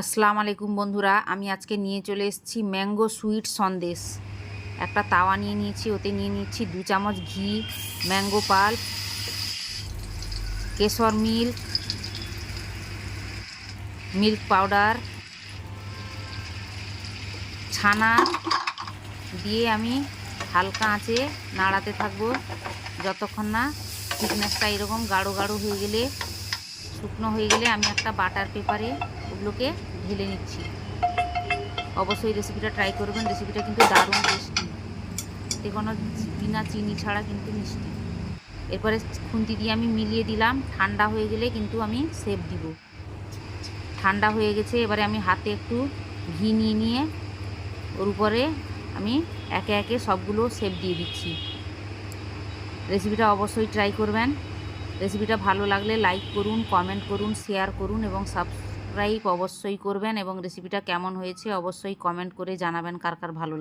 আসসালামু আলাইকুম বন্ধুরা, আমি আজকে নিয়ে চলে এসেছি ম্যাঙ্গো সুইট সন্দেশ। একটা তাওয়া নিয়ে নিয়েছি, ওতে নিয়ে নিচ্ছি দু চামচ ঘি, ম্যাঙ্গো পাল্প কেশর মিল্ক মিল্ক পাউডার, ছানা দিয়ে আমি হালকা আঁচে নাড়াতে থাকব। যতক্ষণ না থিকনেসটা এরকম গাঢ় গাঢ় হয়ে গেলে শুকনো হয়ে গেলে আমি একটা বাটার পেপারে ওগুলোকে ঢেলে নিচ্ছি। অবশ্যই রেসিপিটা ট্রাই করবেন রেসিপিটা কিন্তু দারুণ টেস্টি কোনো বিনা চিনি ছাড়া কিন্তু মিষ্টি। এরপরে খুন্তি দিয়ে আমি মিলিয়ে দিলাম, ঠান্ডা হয়ে গেলে কিন্তু আমি সেপ দিব। ঠান্ডা হয়ে গেছে, এবারে আমি হাতে একটু ঘি নিয়ে নিয়ে ওর উপরে আমি একে একে সবগুলো সেপ দিয়ে দিচ্ছি। রেসিপিটা অবশ্যই ট্রাই করবেন। রেসিপিটা ভালো লাগলে লাইক করুন কমেন্ট করুন শেয়ার করুন এবং সাবস্ক্রাইব অবশ্যই করবেন এবং রেসিপিটা কেমন হয়েছে অবশ্যই কমেন্ট করে জানাবেন কার কার ভালো